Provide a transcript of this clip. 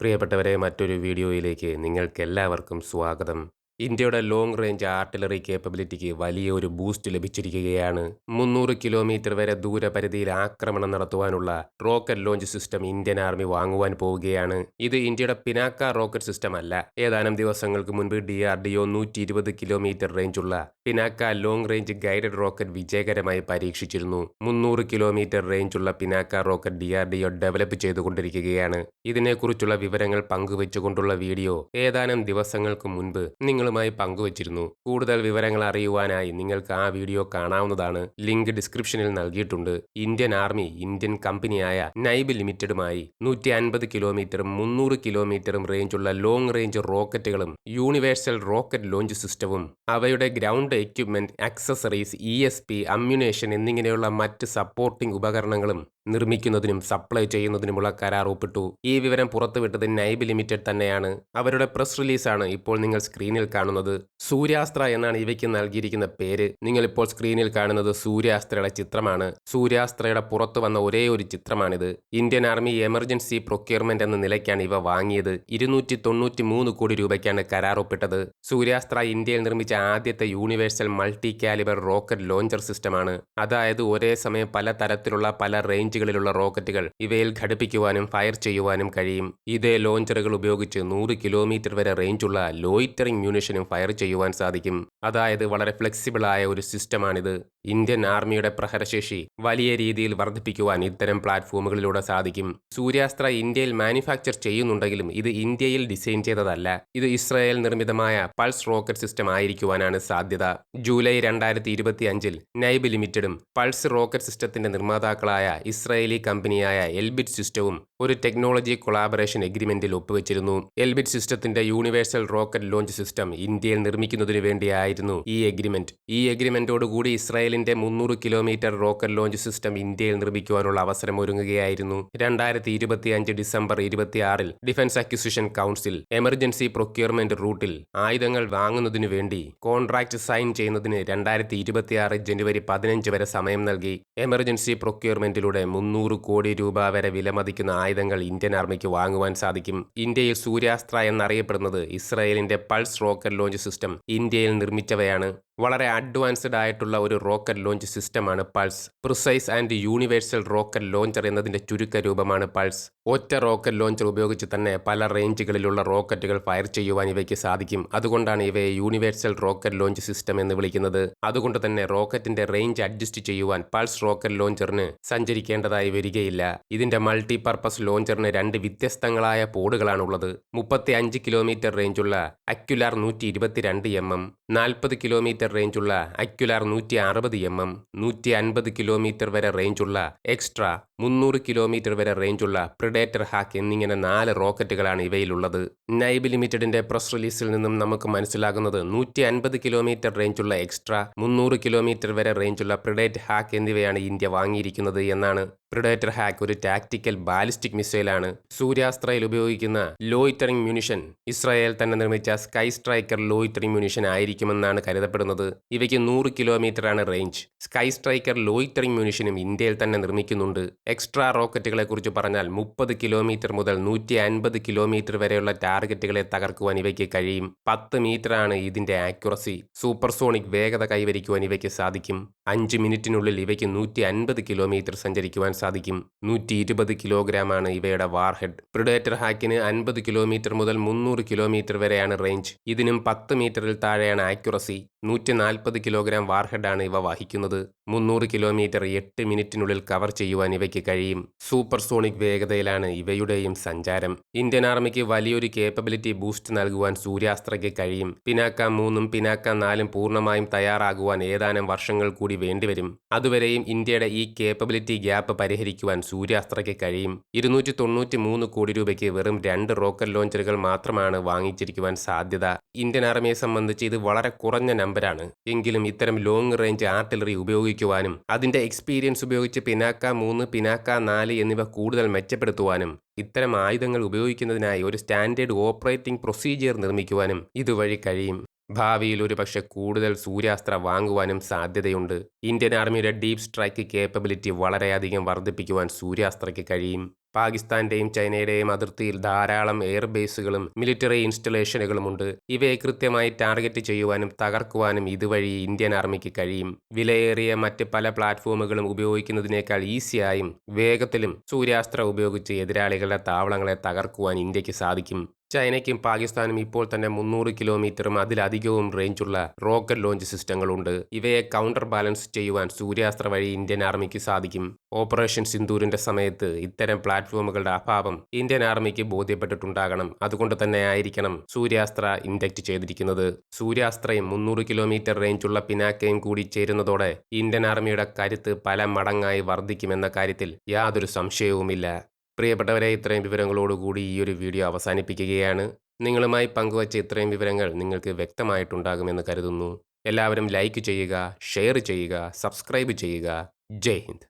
പ്രിയപ്പെട്ടവരെ മറ്റൊരു വീഡിയോയിലേക്ക് നിങ്ങൾക്കെല്ലാവർക്കും സ്വാഗതം. ഇന്ത്യയുടെ ലോങ് റേഞ്ച് ആർട്ടിലറി കേപ്പബിലിറ്റിക്ക് വലിയൊരു ബൂസ്റ്റ് ലഭിച്ചിരിക്കുകയാണ്. മുന്നൂറ് കിലോമീറ്റർ വരെ ദൂരപരിധിയിൽ ആക്രമണം നടത്തുവാനുള്ള rocket launch system Indian army വാങ്ങുവാൻ പോവുകയാണ്. ഇത് ഇന്ത്യയുടെ പിനാക്ക റോക്കറ്റ് സിസ്റ്റം അല്ല. ഏതാനും ദിവസങ്ങൾക്ക് മുൻപ് ഡി ആർ ഡി ഒ നൂറ്റി ഇരുപത് kilometre റേഞ്ചുള്ള Pinaka long range guided rocket വിജയകരമായി പരീക്ഷിച്ചിരുന്നു. മുന്നൂറ് kilometre റേഞ്ചുള്ള Pinaka rocket D R D O develop ചെയ്തുകൊണ്ടിരിക്കുകയാണ്. ഇതിനെക്കുറിച്ചുള്ള വിവരങ്ങൾ പങ്കുവച്ചുകൊണ്ടുള്ള വീഡിയോ ഏതാനും ദിവസങ്ങൾക്ക് മുൻപ് നിങ്ങളുമായി പങ്കുവച്ചിരുന്നു. കൂടുതൽ വിവരങ്ങൾ അറിയുവാനായി നിങ്ങൾക്ക് ആ വീഡിയോ കാണാവുന്നതാണ്. ലിങ്ക് ഡിസ്ക്രിപ്ഷനിൽ നൽകിയിട്ടുണ്ട്. ഇന്ത്യൻ ആർമി ഇന്ത്യൻ കമ്പനിയായ നൈബ് ലിമിറ്റഡുമായി നൂറ്റി അൻപത് കിലോമീറ്ററും മുന്നൂറ് കിലോമീറ്ററും റേഞ്ചുള്ള ലോങ് റേഞ്ച് റോക്കറ്റുകളും യൂണിവേഴ്സൽ റോക്കറ്റ് ലോഞ്ച് സിസ്റ്റവും അവയുടെ ground equipment accessories E S P ammunition എന്നിങ്ങനെയുള്ള മറ്റ് സപ്പോർട്ടിംഗ് ഉപകരണങ്ങളും നിർമ്മിക്കുന്നതിനും സപ്ലൈ ചെയ്യുന്നതിനുമുള്ള കരാർ ഒപ്പിട്ടു. ഈ വിവരം പുറത്തുവിട്ടത് നൈബ് ലിമിറ്റഡ് തന്നെയാണ്. അവരുടെ പ്രസ് റിലീസാണ് ഇപ്പോൾ നിങ്ങൾ സ്ക്രീനിൽ കാണുന്നത്. സൂര്യാസ്ത്ര എന്നാണ് ഇവയ്ക്ക് നൽകിയിരിക്കുന്ന പേര്. നിങ്ങൾ ഇപ്പോൾ സ്ക്രീനിൽ കാണുന്നത് സൂര്യാസ്ത്രയുടെ ചിത്രമാണ്. സൂര്യാസ്ത്രയുടെ പുറത്തു വന്ന ഒരേ ഒരു ചിത്രമാണിത്. ഇന്ത്യൻ ആർമി എമർജൻസി പ്രൊക്യൂർമെന്റ് എന്ന നിലയ്ക്കാണ് ഇവ വാങ്ങിയത്. ഇരുന്നൂറ്റി തൊണ്ണൂറ്റി മൂന്ന് കോടി രൂപയ്ക്കാണ് കരാർ ഒപ്പിട്ടത് സൂര്യാസ്ത്ര ഇന്ത്യയിൽ നിർമ്മിച്ച ആദ്യത്തെ universal multi calibre rocket launcher സിസ്റ്റമാണ്. അതായത് ഒരേ സമയം പല തരത്തിലുള്ള പല റേഞ്ചുകളിലുള്ള റോക്കറ്റുകൾ ഇവയിൽ ഘടിപ്പിക്കുവാനും ഫയർ ചെയ്യുവാനും കഴിയും. ഇതേ ലോഞ്ചറുകൾ ഉപയോഗിച്ച് നൂറ് കിലോമീറ്റർ വരെ റേഞ്ചുള്ള ലോയിറ്ററിംഗ് മ്യൂണിഷനും ഫയർ ചെയ്യുവാൻ സാധിക്കും. അതായത് വളരെ ഫ്ലെക്സിബിളായ ഒരു സിസ്റ്റമാണിത് ഇന്ത്യൻ ആർമിയുടെ പ്രഹരശേഷി വലിയ രീതിയിൽ വർദ്ധിപ്പിക്കുവാൻ ഇത്തരം പ്ലാറ്റ്ഫോമുകളിലൂടെ സാധിക്കും. സൂര്യാസ്ത്ര ഇന്ത്യയിൽ മാനുഫാക്ചർ ചെയ്യുന്നുണ്ടെങ്കിലും ഇത് ഇന്ത്യയിൽ ഡിസൈൻ ചെയ്തതല്ല. ഇത് ഇസ്രായേൽ നിർമ്മിതമായ പൾസ് റോക്കറ്റ് സിസ്റ്റം ആയിരിക്കുവാനാണ് സാധ്യത. ജൂലൈ രണ്ടായിരത്തി ഇരുപത്തി അഞ്ചിൽ നൈബ് ലിമിറ്റഡും പൾസ് റോക്കറ്റ് സിസ്റ്റത്തിന്റെ നിർമ്മാതാക്കളായ ഇസ്രായേലി കമ്പനിയായ എൽബിറ്റ് സിസ്റ്റവും ഒരു ടെക്നോളജി കൊളാബറേഷൻ എഗ്രിമെന്റിൽ ഒപ്പുവെച്ചിരുന്നു. എൽബിറ്റ് സിസ്റ്റത്തിന്റെ യൂണിവേഴ്സൽ റോക്കറ്റ് ലോഞ്ച് സിസ്റ്റം ഇന്ത്യയിൽ നിർമ്മിക്കുന്നതിനു വേണ്ടിയായിരുന്നു ഈ എഗ്രിമെന്റ് ഈ എഗ്രിമെന്റോടുകൂടി ഇസ്രായേലിന്റെ മുന്നൂറ് കിലോമീറ്റർ റോക്കറ്റ് ലോഞ്ച് സിസ്റ്റം ഇന്ത്യയിൽ നിർമ്മിക്കുവാനുള്ള അവസരം ഒരുങ്ങുകയായിരുന്നു രണ്ടായിരത്തി ഇരുപത്തി അഞ്ച് ഡിസംബർ ഇരുപത്തിയാറിൽ defence acquisition council emergency procurement റൂട്ടിൽ ആയുധങ്ങൾ വാങ്ങുന്നതിനു വേണ്ടി കോൺട്രാക്ട് സൈൻ ചെയ്യുന്നതിന് രണ്ടായിരത്തി ഇരുപത്തിയാറ് ജനുവരി പതിനഞ്ച് വരെ സമയം നൽകി. എമർജൻസി പ്രൊക്യൂർമെന്റിലൂടെ മുന്നൂറ് കോടി രൂപ വരെ വിലമതിക്കുന്ന ആയുധങ്ങൾ ഇന്ത്യൻ ആർമിക്ക് വാങ്ങുവാൻ സാധിക്കും. ഇന്ത്യയിൽ സൂര്യാസ്ത്ര എന്നറിയപ്പെടുന്നത് ഇസ്രായേലിന്റെ പൾസ് റോക്കറ്റ് ലോഞ്ച് സിസ്റ്റം ഇന്ത്യയിൽ നിർമ്മിച്ചവയാണ്. വളരെ അഡ്വാൻസ്ഡ് ആയിട്ടുള്ള ഒരു റോക്കറ്റ് ലോഞ്ച് സിസ്റ്റമാണ് PULS precise and universal rocket launcher എന്നതിന്റെ ചുരുക്ക രൂപമാണ് പൾസ് ഒറ്റ റോക്കറ്റ് ലോഞ്ചർ ഉപയോഗിച്ച് തന്നെ പല റേഞ്ചുകളിലുള്ള റോക്കറ്റുകൾ ഫയർ ചെയ്യുവാൻ ഇവയ്ക്ക് സാധിക്കും. അതുകൊണ്ടാണ് ഇവയെ യൂണിവേഴ്സൽ റോക്കറ്റ് ലോഞ്ച് സിസ്റ്റം എന്ന് വിളിക്കുന്നത്. അതുകൊണ്ട് തന്നെ റോക്കറ്റിന്റെ റേഞ്ച് അഡ്ജസ്റ്റ് ചെയ്യുവാൻ പൾസ് റോക്കറ്റ് ലോഞ്ചറിന് സഞ്ചരിക്കേണ്ടതായി വരികയില്ല. ഇതിന്റെ മൾട്ടി പർപ്പസ് ലോഞ്ചറിന് രണ്ട് വ്യത്യസ്തങ്ങളായ പോഡുകളാണുള്ളത്. മുപ്പത്തി അഞ്ച് കിലോമീറ്റർ റേഞ്ചുള്ള അക്യുലാർ നൂറ്റി ഇരുപത്തിരണ്ട് എം എം നാൽപ്പത് കിലോമീറ്റർ റേഞ്ചുള്ള അക്യുലാർ നൂറ്റി അറുപത് എം എം നൂറ്റി അൻപത് കിലോമീറ്റർ വരെ റേഞ്ചുള്ള എക്സ്ട്രാ മുന്നൂറ് കിലോമീറ്റർ വരെ റേഞ്ചുള്ള പ്രിഡേറ്റർ ഹാക്ക് എന്നിങ്ങനെ നാല് റോക്കറ്റുകളാണ് ഇവയിലുള്ളത്. നൈബ് ലിമിറ്റഡിന്റെ പ്രസ് റിലീസിൽ നിന്നും നമുക്ക് മനസ്സിലാകുന്നത് നൂറ്റി അൻപത് കിലോമീറ്റർ റേഞ്ചുള്ള എക്സ്ട്രാ മുന്നൂറ് കിലോമീറ്റർ വരെ റേഞ്ചുള്ള പ്രിഡേറ്റ് ഹാക്ക് എന്നിവയാണ് ഇന്ത്യ വാങ്ങിയിരിക്കുന്നത് എന്നാണ്. പ്രിഡേറ്റർ ഹാക്ക് ഒരു ടാക്ടിക്കൽ ബാലിസ്റ്റിക് മിസൈലാണ് സൂര്യാസ്ത്രയിൽ ഉപയോഗിക്കുന്ന ലോയിറ്ററിംഗ് മ്യൂണിഷൻ ഇസ്രായേൽ തന്നെ നിർമ്മിച്ച സ്കൈ സ്ട്രൈക്കർ ലോയിറ്ററിംഗ് മ്യൂണിഷൻ ആയിരിക്കുമെന്നാണ് കരുതപ്പെടുന്നത്. ഇവയ്ക്ക് നൂറ് കിലോമീറ്ററാണ് റേഞ്ച്. സ്കൈ സ്ട്രൈക്കർ ലോയിറ്ററിംഗ് മ്യൂണിഷനും ഇന്ത്യയിൽ തന്നെ നിർമ്മിക്കുന്നുണ്ട്. എക്സ്ട്രാ റോക്കറ്റുകളെക്കുറിച്ച് പറഞ്ഞാൽ മുപ്പത് കിലോമീറ്റർ മുതൽ നൂറ്റി അൻപത് കിലോമീറ്റർ വരെയുള്ള ടാർഗറ്റുകളെ തകർക്കുവാൻ ഇവയ്ക്ക് കഴിയും. പത്ത് മീറ്ററാണ് ഇതിന്റെ ആക്യുറസി. സൂപ്പർസോണിക് വേഗത കൈവരിക്കുവാൻ ഇവയ്ക്ക് സാധിക്കും. അഞ്ച് മിനിറ്റിനുള്ളിൽ ഇവയ്ക്ക് നൂറ്റി അൻപത് കിലോമീറ്റർ സഞ്ചരിക്കുവാൻ സാധിക്കും. നൂറ്റി ഇരുപത് കിലോഗ്രാമാണ് ഇവയുടെ വാർഹെഡ് പ്രിഡേറ്റർ ഹാക്കിന് അൻപത് കിലോമീറ്റർ മുതൽ മുന്നൂറ് കിലോമീറ്റർ വരെയാണ് റേഞ്ച്. ഇതിനും പത്ത് മീറ്ററിൽ താഴെയാണ് ആക്യുറസി. നൂറ്റി നാൽപ്പത് കിലോഗ്രാം വാർഹെഡാണ് ഇവ വഹിക്കുന്നത്. മുന്നൂറ് കിലോമീറ്റർ എട്ട് മിനിറ്റിനുള്ളിൽ കവർ ചെയ്യുവാൻ ഇവയ്ക്ക് കഴിയും. സൂപ്പർ സോണിക് വേഗതയിലാണ് ഇവയുടെയും സഞ്ചാരം. ഇന്ത്യൻ ആർമിക്ക് വലിയൊരു കേപ്പബിലിറ്റി ബൂസ്റ്റ് നൽകുവാൻ സൂര്യാസ്ത്രയ്ക്ക് കഴിയും. പിനാക്ക മൂന്നും പിനാക്ക നാലും പൂർണമായും തയ്യാറാകുവാൻ ഏതാനും വർഷങ്ങൾ കൂടി വേണ്ടിവരും. അതുവരെയും ഇന്ത്യയുടെ ഈ കേപ്പബിലിറ്റി ഗ്യാപ്പ് പരിഹരിക്കുവാൻ സൂര്യാസ്ത്രയ്ക്ക് കഴിയും. ഇരുന്നൂറ്റി തൊണ്ണൂറ്റി മൂന്ന് കോടി രൂപയ്ക്ക് വെറും രണ്ട് റോക്കറ്റ് ലോഞ്ചറുകൾ മാത്രമാണ് വാങ്ങിച്ചിരിക്കുവാൻ സാധ്യത. ഇന്ത്യൻ ആർമിയെ സംബന്ധിച്ച് ഇത് വളരെ കുറഞ്ഞ നമ്പരാണ് എങ്കിലും ഇത്തരം ലോങ് റേഞ്ച് ആർട്ടിലറി ഉപയോഗിക്കുവാനും അതിന്റെ എക്സ്പീരിയൻസ് ഉപയോഗിച്ച് പിനാക്ക മൂന്ന് പിനാക്ക നാല് എന്നിവ കൂടുതൽ മെച്ചപ്പെടുത്തുവാനും ഇത്തരം ആയുധങ്ങൾ ഉപയോഗിക്കുന്നതിനായി ഒരു സ്റ്റാൻഡേർഡ് ഓപ്പറേറ്റിംഗ് പ്രൊസീജിയർ നിർമ്മിക്കുവാനും ഇതുവഴി കഴിയും. ഭാവിയിൽ ഒരുപക്ഷെ കൂടുതൽ സൂര്യാസ്ത്ര വാങ്ങുവാനും സാധ്യതയുണ്ട്. ഇന്ത്യൻ ആർമിയുടെ ഡീപ് സ്ട്രൈക്ക് കേപ്പബിലിറ്റി വളരെയധികം വർദ്ധിപ്പിക്കുവാൻ സൂര്യാസ്ത്രയ്ക്ക് കഴിയും. പാകിസ്ഥാന്റെയും ചൈനയുടെയും അതിർത്തിയിൽ ധാരാളം എയർബേസുകളും മിലിറ്ററി ഇൻസ്റ്റലേഷനുകളുമുണ്ട്. ഇവയെ കൃത്യമായി ടാർഗറ്റ് ചെയ്യുവാനും തകർക്കുവാനും ഇതുവഴി ഇന്ത്യൻ ആർമിക്ക് കഴിയും. വിലയേറിയ മറ്റ് പല പ്ലാറ്റ്ഫോമുകളും ഉപയോഗിക്കുന്നതിനേക്കാൾ ഈസിയായും വേഗത്തിലും സൂര്യാസ്ത്ര ഉപയോഗിച്ച് എതിരാളികളുടെ താവളങ്ങളെ തകർക്കുവാൻ ഇന്ത്യയ്ക്ക് സാധിക്കും. ചൈനയ്ക്കും പാകിസ്ഥാനും ഇപ്പോൾ തന്നെ മുന്നൂറ് കിലോമീറ്ററും അതിലധികവും റേഞ്ചുള്ള റോക്കറ്റ് ലോഞ്ച് സിസ്റ്റങ്ങളുണ്ട് ഇവയെ കൗണ്ടർ ബാലൻസ് ചെയ്യുവാൻ സൂര്യാസ്ത്ര വഴി ഇന്ത്യൻ ആർമിക്ക് സാധിക്കും. ഓപ്പറേഷൻ സിന്ദൂരിന്റെ സമയത്ത് ഇത്തരം പ്ലാറ്റ്ഫോമുകളുടെ അഭാവം ഇന്ത്യൻ ആർമിക്ക് ബോധ്യപ്പെട്ടിട്ടുണ്ടാകണം. അതുകൊണ്ട് തന്നെ ആയിരിക്കണം സൂര്യാസ്ത്ര ഇൻഡക്റ്റ് ചെയ്തിരിക്കുന്നത്. സൂര്യാസ്ത്രയും മുന്നൂറ് കിലോമീറ്റർ റേഞ്ചുള്ള പിനാക്കയും കൂടി ചേരുന്നതോടെ ഇന്ത്യൻ ആർമിയുടെ കരുത്ത് പല മടങ്ങായി വർദ്ധിക്കുമെന്ന കാര്യത്തിൽ യാതൊരു സംശയവുമില്ല. പ്രിയപ്പെട്ടവരെ ഇത്രയും വിവരങ്ങളോടുകൂടി ഈ ഒരു വീഡിയോ അവസാനിപ്പിക്കുകയാണ്. നിങ്ങളുമായി പങ്കുവച്ച ഇത്രയും വിവരങ്ങൾ നിങ്ങൾക്ക് വ്യക്തമായിട്ടുണ്ടാകുമെന്ന് കരുതുന്നു. എല്ലാവരും ലൈക്ക് ചെയ്യുക ഷെയർ ചെയ്യുക സബ്സ്ക്രൈബ് ചെയ്യുക. ജയ് ഹിന്ദ്.